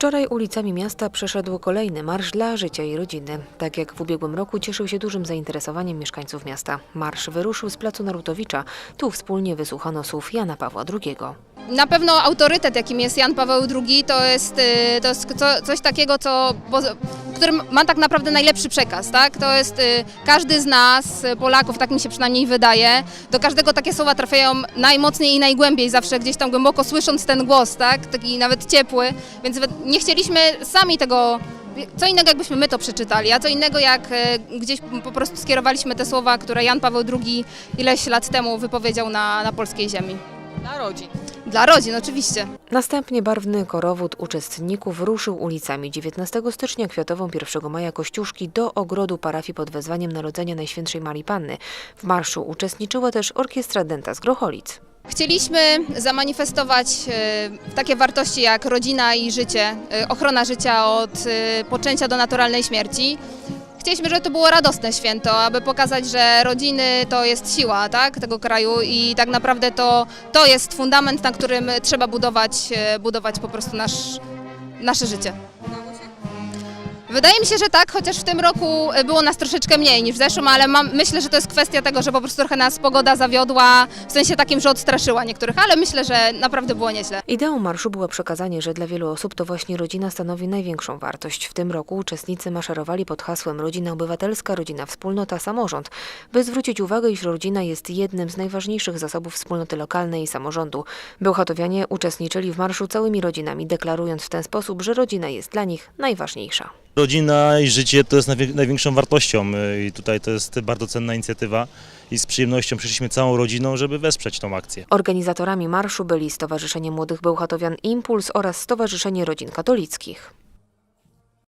Wczoraj ulicami miasta przeszedł kolejny marsz dla życia i rodziny. Tak jak w ubiegłym roku cieszył się dużym zainteresowaniem mieszkańców miasta. Marsz wyruszył z placu Narutowicza. Tu wspólnie wysłuchano słów Jana Pawła II. Na pewno autorytet, jakim jest Jan Paweł II, to jest, y, to jest co, coś takiego, co, bo- którym ma tak naprawdę najlepszy przekaz. Tak? To jest y, każdy z nas, y, Polaków, tak mi się przynajmniej wydaje, do każdego takie słowa trafiają najmocniej i najgłębiej, zawsze gdzieś tam głęboko słysząc ten głos, tak? taki nawet ciepły, więc nie chcieliśmy sami tego. Co innego, jakbyśmy my to przeczytali, a co innego, jak gdzieś po prostu skierowaliśmy te słowa, które Jan Paweł II ileś lat temu wypowiedział na, na polskiej ziemi. Dla rodzin. Dla rodzin, oczywiście. Następnie barwny korowód uczestników ruszył ulicami 19 stycznia Kwiatową 1 maja Kościuszki do ogrodu parafii pod wezwaniem Narodzenia Najświętszej Marii Panny. W marszu uczestniczyła też orkiestra Denta z Grocholic. Chcieliśmy zamanifestować e, takie wartości jak rodzina i życie, e, ochrona życia od e, poczęcia do naturalnej śmierci. Chcieliśmy, żeby to było radosne święto, aby pokazać, że rodziny to jest siła tak, tego kraju i tak naprawdę to, to jest fundament, na którym trzeba budować, e, budować po prostu nasz, nasze życie. Wydaje mi się, że tak, chociaż w tym roku e, było nas troszeczkę mniej niż w zeszłym, ale mam, myślę, że to jest kwestia tego, że po prostu trochę nas pogoda zawiodła, w sensie takim, że odstraszyła niektórych, ale myślę, że naprawdę było nieźle. Ideą marszu było przekazanie, że dla wielu osób to właśnie rodzina stanowi największą wartość. W tym roku uczestnicy maszerowali pod hasłem Rodzina Obywatelska, Rodzina Wspólnota, Samorząd, by zwrócić uwagę, iż rodzina jest jednym z najważniejszych zasobów wspólnoty lokalnej i samorządu. Bełchatowianie uczestniczyli w marszu całymi rodzinami, deklarując w ten sposób, że rodzina jest dla nich najważniejsza. Rodzina i życie to jest najwię- największą wartością y, i tutaj to jest bardzo cenna inicjatywa i z przyjemnością przyszliśmy całą rodziną, żeby wesprzeć tą akcję. Organizatorami marszu byli Stowarzyszenie Młodych Bełchatowian Impuls oraz Stowarzyszenie Rodzin Katolickich.